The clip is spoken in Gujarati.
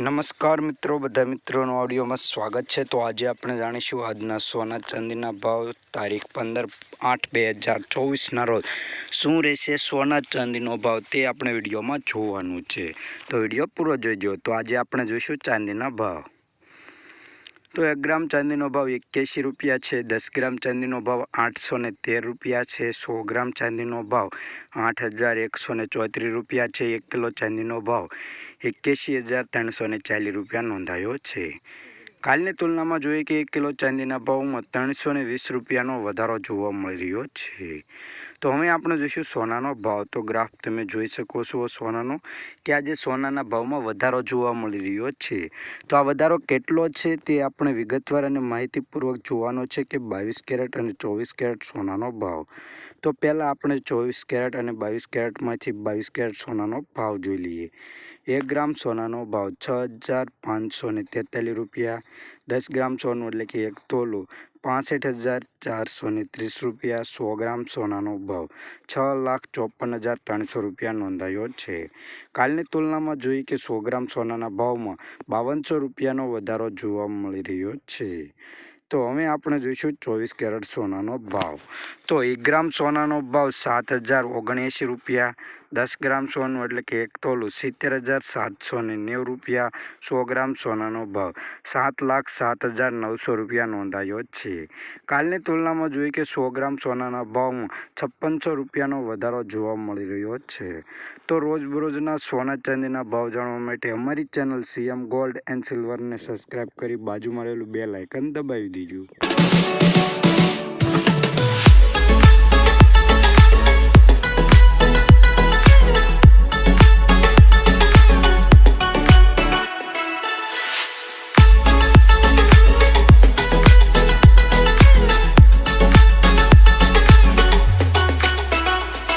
નમસ્કાર મિત્રો, બધા મિત્રોનો ઓડિયોમાં સ્વાગત છે. તો આજે આપણે જાણીશું આજના સોના ચાંદીના ભાવ, તારીખ પંદર આઠ બે હજાર ચોવીસના રોજ. શું રહેશે સોના ચાંદીનો ભાવ તે આપણે વિડીયોમાં જોવાનું છે. તો વીડિયો પૂરો જોઈજો. તો આજે આપણે જોઈશું ચાંદીના ભાવ. તો એક ગ્રામ ચાંદીનો ભાવ એક્યાસી રૂપિયા છે, દસ ગ્રામ ચાંદીનો ભાવ આઠસો ને તેર રૂપિયા છે, સો ગ્રામ ચાંદીનો ભાવ આઠ હજાર એકસો ને ચોત્રીસ રૂપિયા છે, એક કિલો ચાંદીનો ભાવ એક્યાસી હજાર ત્રણસો ને ચાલીસ રૂપિયા નોંધાયો છે. કાલની તુલનામાં જોઈએ કે એક કિલો ચાંદીના ભાવમાં ત્રણસો ને વીસ રૂપિયાનો વધારો જોવા મળી રહ્યો છે. તો હવે આપણે જોઈશું સોનાનો ભાવ. તો ગ્રાફ તમે જોઈ શકો છો સોનાનો, કે આજે સોનાના ભાવમાં વધારો જોવા મળી રહ્યો છે. તો આ વધારો કેટલો છે તે આપણે વિગતવાર અને માહિતીપૂર્વક જોવાનો છે કે બાવીસ કેરેટ અને ચોવીસ કેરેટ સોનાનો ભાવ. તો પહેલાં આપણે ચોવીસ કેરેટ અને બાવીસ કેરેટમાંથી બાવીસ કેરેટ સોનાનો ભાવ જોઈ લઈએ. એક ગ્રામ સોનાનો ભાવ છ હજાર પાંચસો ને તેતાલીસ રૂપિયા, દસ ગ્રામ સોનું એટલે કે એક તોલું, પાસઠ હજાર ચારસો ને ત્રીસ રૂપિયા, સો ગ્રામ સોનાનો ભાવ છ લાખ ચોપન હજાર ત્રણસો રૂપિયા નોંધાયો છે. કાલની તુલનામાં જોઈએ કે સો ગ્રામ સોનાના ભાવમાં બાવનસો રૂપિયાનો વધારો જોવા મળી રહ્યો છે. તો હવે આપણે જોઈશું ચોવીસ કેરેટ સોનાનો ભાવ. તો એક ગ્રામ સોનાનો ભાવ સાત હજાર ઓગણએંશી રૂપિયા દસ ગ્રામ સોનું એટલે કે એક તોલું સિત્તેર હજાર સાતસો ને નેવું રૂપિયા સો ગ્રામ સોનાનો ભાવ. સાત લાખ સાત હજાર નવસો રૂપિયા નોંધાયો છે. કાલની તુલનામાં જોઈએ કે સો ગ્રામ સોનાના ભાવમાં છપ્પનસો રૂપિયાનો વધારો જોવા મળી રહ્યો છે. તો રોજબરોજના સોના ચાંદીના ભાવ જાણવા માટે અમારી ચેનલ સીએમ ગોલ્ડ એન્ડ સિલ્વરને સબસ્ક્રાઈબ કરી બાજુમાં રહેલું બે લાઇકન દબાવી દીજો.